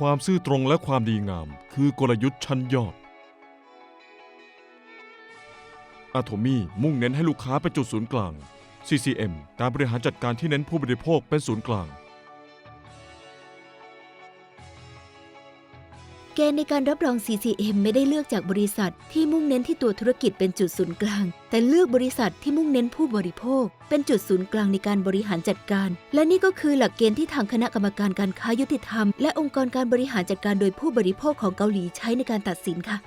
ความซื่อตรงและความดีงาม คือกลยุทธ์ชั้นยอดอะโทมี่มุ่งเน้นให้ลูกค้าเป็นจุดศูนย์กลาง CCM การบริหารจัดการที่เน้นผู้บริโภคเป็นศูนย์กลาง เกณฑ์ในการรับรอง CCM ไม่ได้เลือกจากบริษัทที่มุ่งเน้นที่ตัวธุรกิจเป็นจุดศูนย์กลาง แต่เลือกบริษัทที่มุ่งเน้นผู้บริโภค เป็นจุดศูนย์กลางในการบริหารจัดการ และนี่ก็คือหลักเกณฑ์ที่ทางคณะกรรมการการค้ายุติธรรม และองค์กรการบริหารจัดการโดยผู้บริโภคของเกาหลีใช้ในการตัดสินค่ะ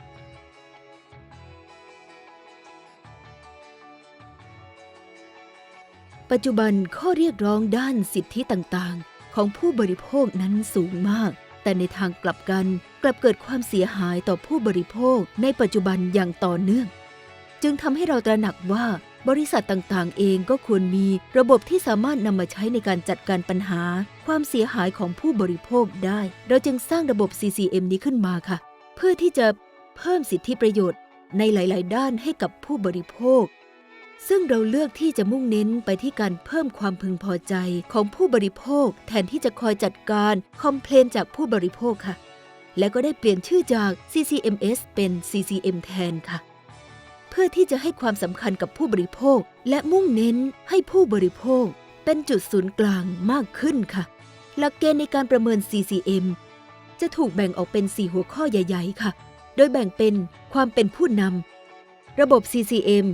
ปัจจุบันข้อเรียกร้องด้านสิทธิต่างๆ ของผู้บริโภคนั้นสูงมาก แต่ในทางกลับกันกลับเกิดความเสียหายต่อผู้บริโภคในปัจจุบันอย่างต่อเนื่อง จึงทำให้เราตระหนักว่าบริษัทต่างๆ เองก็ควรมีระบบที่สามารถนำมาใช้ในการจัดการปัญหา ความเสียหายของผู้บริโภคได้ เราจึงสร้างระบบ CCM นี้ขึ้นมาค่ะ เพื่อที่จะเพิ่มสิทธิประโยชน์ในหลาย ๆ ด้านให้กับผู้บริโภค ซึ่งเราเลือกที่จะมุ่งเน้นไปที่การเพิ่มความพึงพอใจของผู้บริโภค แทนที่จะคอยจัดการคอมเพลนจากผู้บริโภคค่ะ และก็ได้เปลี่ยนชื่อจาก CCMS เป็น CCM แทนค่ะ เพื่อที่จะให้ความสำคัญกับผู้บริโภค และมุ่งเน้นให้ผู้บริโภค เป็นจุดศูนย์กลางมากขึ้นค่ะ หลักเกณฑ์ในการประเมิน CCM จะถูกแบ่งออกเป็น 4 หัวข้อใหญ่ ๆ ค่ะ โดยแบ่งเป็นความเป็นผู้นำระบบ CCM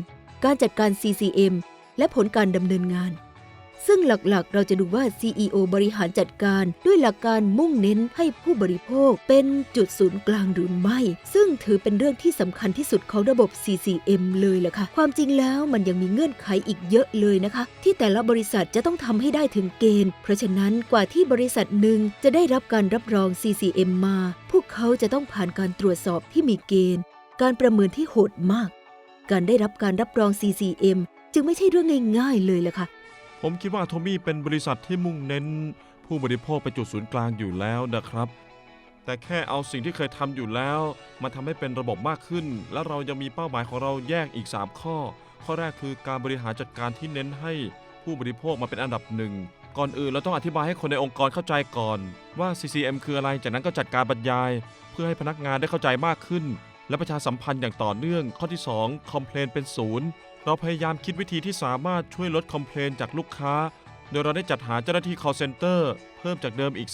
การจัดการ CCM และผลการดำเนินงาน ซึ่งหลักๆ เราจะดูว่า CEO บริหารจัดการด้วยหลักการมุ่งเน้นให้ผู้บริโภคเป็นจุดศูนย์กลางหรือไม่ ซึ่งถือเป็นเรื่องที่สำคัญที่สุดของระบบ CCM เลยล่ะค่ะ ความจริงแล้วมันยังมีเงื่อนไขอีกเยอะเลยนะคะ ที่แต่ละบริษัทจะต้องทำให้ได้ถึงเกณฑ์ เพราะฉะนั้นกว่าที่บริษัทหนึ่งจะได้รับการรับรอง CCM มา พวกเขาจะต้องผ่านการตรวจสอบที่มีเกณฑ์ การประเมินที่โหดมาก การได้รับการรับรอง CCM จึงไม่ใช่เรื่องง่ายๆเลยล่ะค่ะ ผมคิดว่าโทมี่เป็นบริษัทที่มุ่งเน้น ผู้บริโภคเป็นจุดศูนย์กลางอยู่แล้วนะครับ แต่แค่เอาสิ่งที่เคยทำอยู่แล้ว มาทำให้เป็นระบบมากขึ้น และเรายังมีเป้าหมายของเราแยกอีก 3 ข้อ ข้อแรกคือการบริหารจัดการที่เน้นให้ผู้บริโภคมาเป็นอันดับหนึ่ง ก่อนอื่นเราต้องอธิบายให้คนในองค์กรเข้าใจก่อน ว่า CCM คืออะไร จากนั้นก็จัดการบรรยาย เพื่อให้พนักงานได้เข้าใจมากขึ้น และประชาสัมพันธ์อย่างต่อเนื่อง ข้อที่ 2 คอมเพลนเป็นศูนย์เราพยายามคิดวิธีที่สามารถช่วยลดคอมเพลนจากลูกค้า โดยเราได้จัดหาเจ้าหน้าที่ call center เพิ่มจากเดิมอีก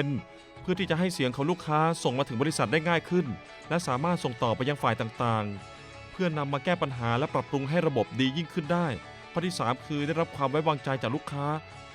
30%เพื่อที่จะให้เสียงของลูกค้าส่งมาถึงบริษัทได้ง่ายขึ้น และสามารถส่งต่อไปยังฝ่ายต่างๆ เพื่อนำมาแก้ปัญหาและปรับปรุงให้ระบบดียิ่งขึ้นได้ข้อที่ 3 คือได้รับความไว้วางใจจากลูกค้า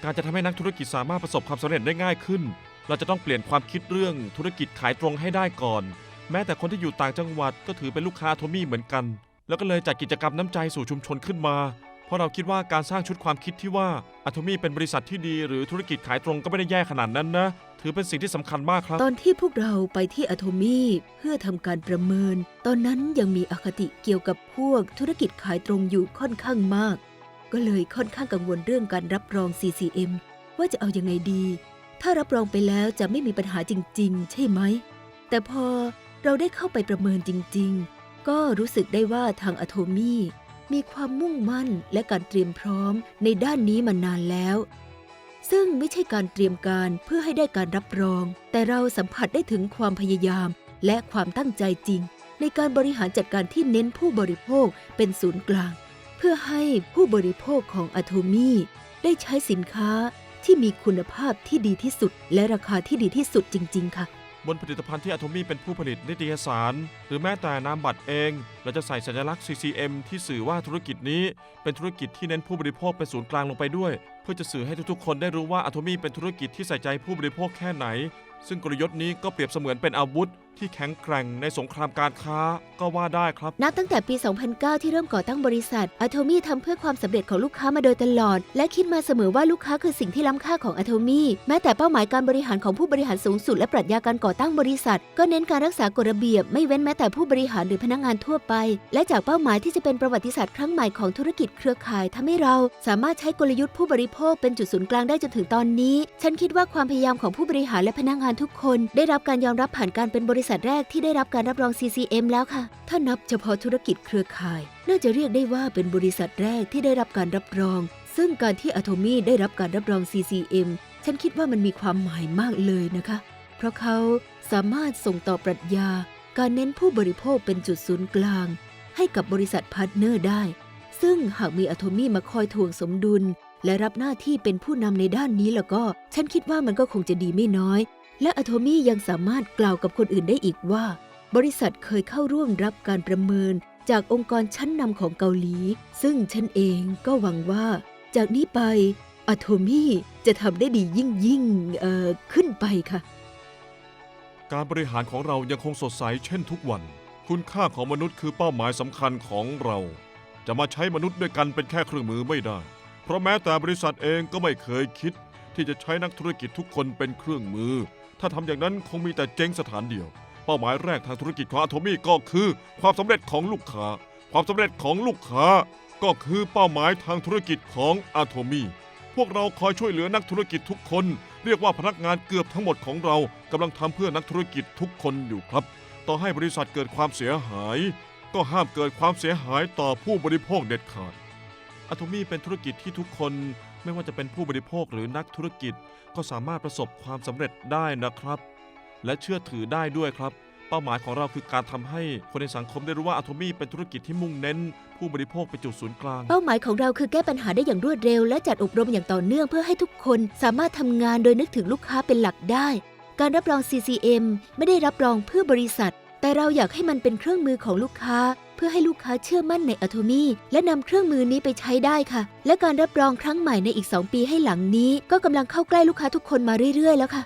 การจะทำให้นักธุรกิจสามารถประสบความสำเร็จได้ง่ายขึ้น เราจะต้องเปลี่ยนความคิดเรื่องธุรกิจขายตรงให้ได้ก่อน แม้แต่คนที่อยู่ต่างจังหวัดก็ถือเป็นลูกค้าโทมี่เหมือนกัน แล้วก็เลยจัดกิจกรรมน้ำใจสู่ชุมชนขึ้นมา เพราะเราคิดว่าการสร้างชุดความคิดที่ว่าอะโทมี่เป็นบริษัทที่ดีหรือธุรกิจขายตรงก็ไม่ได้แย่ขนาดนั้นนะ ถือเป็นสิ่งที่สำคัญมากครับ ตอนที่พวกเราไปที่อะโทมี่เพื่อทำการประเมิน ตอนนั้นยังมีอคติเกี่ยวกับพวกธุรกิจขายตรงอยู่ค่อนข้างมาก ก็เลยค่อนข้างกังวลเรื่องการรับรอง CCM ว่าจะเอาอยัางไงดี ถ้ารับรองไปแล้วจะไม่มีปัญหาจริง ๆ ใช่ไหม แต่พอ เราได้เข้าไปประเมินจริง ๆ ก็รู้สึกได้ว่าทางอะโทมี่มีความมุ่งมั่นและการเตรียมพร้อมในด้านนี้มานานแล้ว ซึ่งไม่ใช่การเตรียมการเพื่อให้ได้การรับรอง แต่เราสัมผัสได้ถึงความพยายามและความตั้งใจจริง ในการบริหารจัดการที่เน้นผู้บริโภคเป็นศูนย์กลาง เพื่อให้ผู้บริโภคของอะโทมี่ได้ใช้สินค้าที่มีคุณภาพที่ดีที่สุด และราคาที่ดีที่สุดจริง ๆ ค่ะ บนผลิตภัณฑ์ที่อะโทมี่เป็นผู้ผลิตนิตยสาร หรือแม้แต่นามบัตรเองเราจะใส่สัญลักษณ์ CCM ที่สื่อว่าธุรกิจนี้เป็นธุรกิจที่เน้นผู้บริโภคเป็นศูนย์กลางลงไปด้วย พื่อจะสื่อให้ทุกๆ คนได้รู้ว่าอะโทมี่เป็นธุรกิจที่ใส่ใจผู้บริโภคแค่ไหน ซึ่งกลยุทธ์นี้ก็เปรียบเสมือนเป็นอาวุธ ที่แข็งแกร่งในสงครามการค้าก็ว่าได้ครับ นับตั้งแต่ปี 2009 ที่เริ่มก่อตั้งบริษัทอะโทมี่ทำเพื่อความสำเร็จของลูกค้ามาโดยตลอด และคิดมาเสมอว่าลูกค้าคือสิ่งที่ล้ำค่าของอะโทมี่แม้แต่เป้าหมายการบริหารของผู้บริหารสูงสุดและปรัชญาการก่อตั้งบริษัท ก็เน้นการรักษากฎระเบียบ ไม่เว้นแม้แต่ผู้บริหารหรือพนักงานทั่วไป และจากเป้าหมายที่จะเป็นประวัติศาสตร์ครั้งใหม่ของธุรกิจเครือข่ายทำให้เราสามารถใช้กลยุทธ์ผู้บริโภคเป็นจุดศูนย์กลางได้จนถึงตอนนี้ ฉันคิดว่าความพยายามของผู้บริหารและพนักงานทุกคน ได้รับการยอมรับผ่านการเป็นบริษัทแรกที่ได้รับการรับรอง CCM แล้วค่ะ ถ้านับเฉพาะธุรกิจเครือข่าย น่าจะเรียกได้ว่าเป็นบริษัทแรกที่ได้รับการรับรอง ซึ่งการที่อะโทมี่ได้รับการรับรอง CCM ฉันคิดว่ามันมีความหมายมากเลยนะคะ เพราะราะเขาสามารถส่งต่อปรัชญา การเน้นผู้บริโภคเป็นจุดศูนย์กลาง ให้กับบริษัทพาร์ทเนอร์ได้ ซึ่งหากมีอะโทมี่มาคอยทวงสมดุล และรับหน้าที่เป็นผู้นำในด้านนี้แล้วก็ ฉันคิดว่ามันก็คงจะดีไม่น้อย และอะโทมี่ยังสามารถกล่าวกับคนอื่นได้อีกว่า บริษัทเคยเข้าร่วมรับการประเมิน จากองค์กรชั้นนำของเกาหลี ซึ่งฉันเองก็หวังว่า จากนี้ไปอะโทมี่จะทำได้ดียิ่งยิ่งเอ่อขึ้นไปค่ะ การบริหารของเรายังคงสดใสเช่นทุกวัน คุณค่าของมนุษย์คือเป้าหมายสำคัญของเรา จะมาใช้มนุษย์ด้วยกันเป็นแค่เครื่องมือไม่ได้ เพราะแม้แต่บริษัทเองก็ไม่เคยคิด ที่จะใช้นักธุรกิจทุกคนเป็นเครื่องมือ ถ้าทำอย่างนั้นคงมีแต่เจ๊งสถานเดียว เป้าหมายแรกทางธุรกิจของอะโทมี่ก็คือ ความสำเร็จของลูกค้า ความสำเร็จของลูกค้า ก็คือเป้าหมายทางธุรกิจของอะโทมี่พวกเราคอยช่วยเหลือนักธุรกิจทุกคน เรียกว่าพนักงานเกือบทั้งหมดของเรากำลังทำเพื่อนักธุรกิจทุกคนอยู่ครับ ต่อให้บริษัทเกิดความเสียหาย ก็ห้ามเกิดความเสียหายต่อผู้บริโภคเด็ดขาด อะโทมี่เป็นธุรกิจที่ทุกคนไม่ว่าจะเป็นผู้บริโภคหรือนักธุรกิจก็สามารถประสบความสำเร็จได้นะครับ และเชื่อถือได้ด้วยครับ เป้าหมายของเราคือการทำให้คนในสังคมได้รู้ว่าอะโทมี่เป็นธุรกิจที่มุ่งเน้น ผู้บริโภคเป็นจุดศูนย์กลาง เป้าหมายของเราคือแก้ปัญหาได้อย่างรวดเร็ว และจัดอบรมอย่างต่อเนื่องเพื่อให้ทุกคนสามารถทำงานโดยนึกถึงลูกค้าเป็นหลักได้ การรับรอง CCM ไม่ได้รับรองเพื่อบริษัท แต่เราอยากให้มันเป็นเครื่องมือของลูกค้า เพื่อให้ลูกค้าเชื่อมั่นในอะโทมี่และนำเครื่องมือนี้ไปใช้ได้ค่ะ และการรับรองครั้งใหม่ในอีก 2 ปีให้หลังนี้ ก็กำลังเข้าใกล้ลูกค้าทุกคนมาเรื่อยๆ แล้วค่ะ